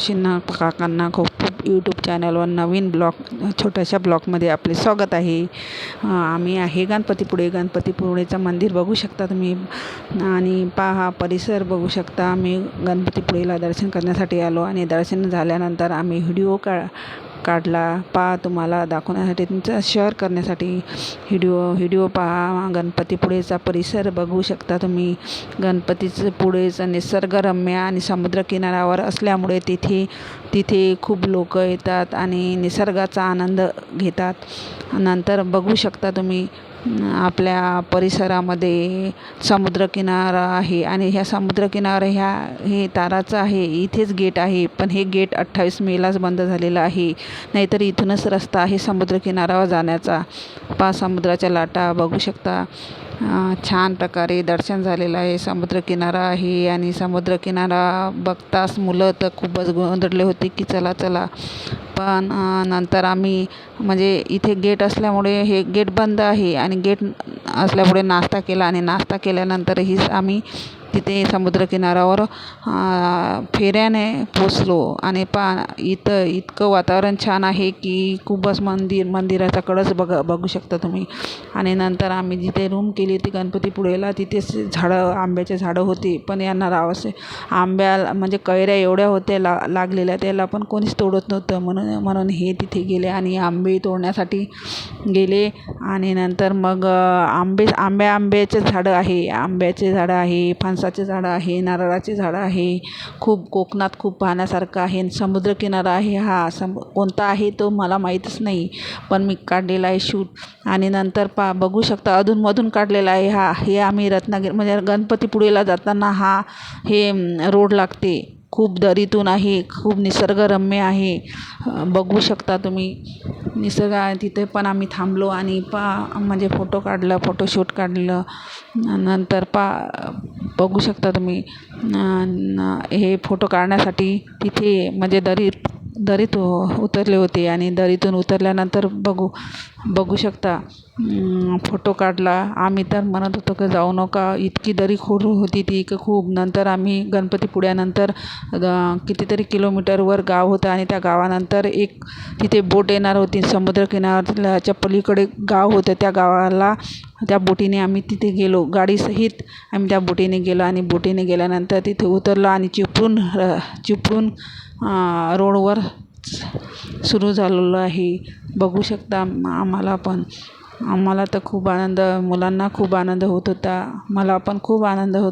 मावशींना काकांना खूप खूप यूट्यूब चॅनलवर नवीन ब्लॉग छोट्याशा ब्लॉगमध्ये आपले स्वागत आहे. आम्ही आहे गणपतीपुळे. गणपतीपुळेचं मंदिर बघू शकता तुम्ही. आणि पहा परिसर बघू शकता. आम्ही गणपतीपुळेला दर्शन करण्यासाठी आलो आणि दर्शन झाल्यानंतर आम्ही व्हिडिओ का काढला. पहा तुम्हाला दाखवण्यासाठी तुमचा शेअर करण्यासाठी व्हिडिओ व्हिडिओ पहा. गणपतीपुळेचा परिसर बघू शकता तुम्ही. गणपतीचं पुढेचं निसर्गरम्य आणि समुद्रकिनाऱ्यावर असल्यामुळे तिथे तिथे खूप लोक येतात आणि निसर्गाचा आनंद घेतात. नंतर बघू शकता तुम्ही आपल्या परिसरामध्ये समुद्रकिनारा आहे आणि ह्या समुद्रकिनारा ह्या हे ताराचं आहे इथेच गेट आहे पण हे गेट अठ्ठावीस मेलाच बंद झालेलं आहे. नाहीतर इथूनच रस्ता आहे समुद्रकिनाऱ्यावर जाण्याचा. पा समुद्राच्या लाटा बघू शकता. छान प्रकारे दर्शन झालेलं आहे. समुद्रकिनारा आहे आणि समुद्रकिनारा बघताच मुलं तर खूपच गोंधळले होते की चला चला. पण नंतर आम्ही म्हणजे इथे गेट असल्यामुळे हे गेट बंद आहे आणि गेट असल्यामुळे नाश्ता केला आणि नाश्ता केल्यानंतरही आम्ही तिथे समुद्रकिनाऱ्यावर फेऱ्याने पोचलो. आणि पा इथं इतकं वातावरण छान आहे की खूपच मंदिर मंदिराचा कळस बघा बघू शकता तुम्ही. आणि नंतर आम्ही जिथे रूम केली होती गणपतीपुळेला तिथेच झाडं आंब्याचे झाडं होती. पण यांना राहावंसे आंब्या म्हणजे कैऱ्या एवढ्या होत्या ला लागलेल्या त्याला पण कोणीच तोडत नव्हतं. म्हणून म्हणून हे तिथे गेले आणि आंबे तोडण्यासाठी गेले. आणि नंतर मग आंबे आंब्या आंब्याचे झाडं आहे. आंब्याचे झाडं आहे फणसाचे झाडं आहे नारळाचे झाडं आहे खूप कोकणात खूप पाहण्यासारखं आहे समुद्रकिनारा आहे हा सम कोणता आहे तो मला माहीतच नाही. पण मी काढलेला आहे शूट आणि नंतर पा बघू शकता अधूनमधून काढलेला आहे हा हे आम्ही रत्नागिरी म्हणजे गणपतीपुळेला जाताना हा हे रोड लागते. खूप दरीतून आहे खूप निसर्गरम्य आहे. बघू शकता तुम्ही. निसर्ग आहे तिथे पण आम्ही थांबलो आणि पा म्हणजे फोटो काढलं फोटोशूट काढलं. नंतर पा बघू शकता तुम्ही. हे फोटो काढण्यासाठी तिथे म्हणजे दरीत दरीत उतरले होते आणि दरीतून उतरल्यानंतर बघू बघू शकता फोटो काढला. आम्ही तर म्हणत होतो की जाऊ नका इतकी दरी खोल होती ती की खूप. नंतर आम्ही गणपतीपुळ्यानंतर कितीतरी किलोमीटरवर गाव होतं आणि त्या गावानंतर एक तिथे बोट येणार होती समुद्रकिनाऱ्याच्या पलीकडे गाव होतं. त्या गावाला त्या बोटीने आम्ही तिथे गेलो. गाडीसहित आम्ही त्या बोटीने गेलो आणि बोटीने गेल्यानंतर तिथे उतरलो आणि चिपळूण चिपळूण रोडवर सुरू झालेलं आहे. बघू शकता आम्हाला पण. आम्हाला तर खूप आनंद मुलांना खूप आनंद होत होता. मला पण खूप आनंद होत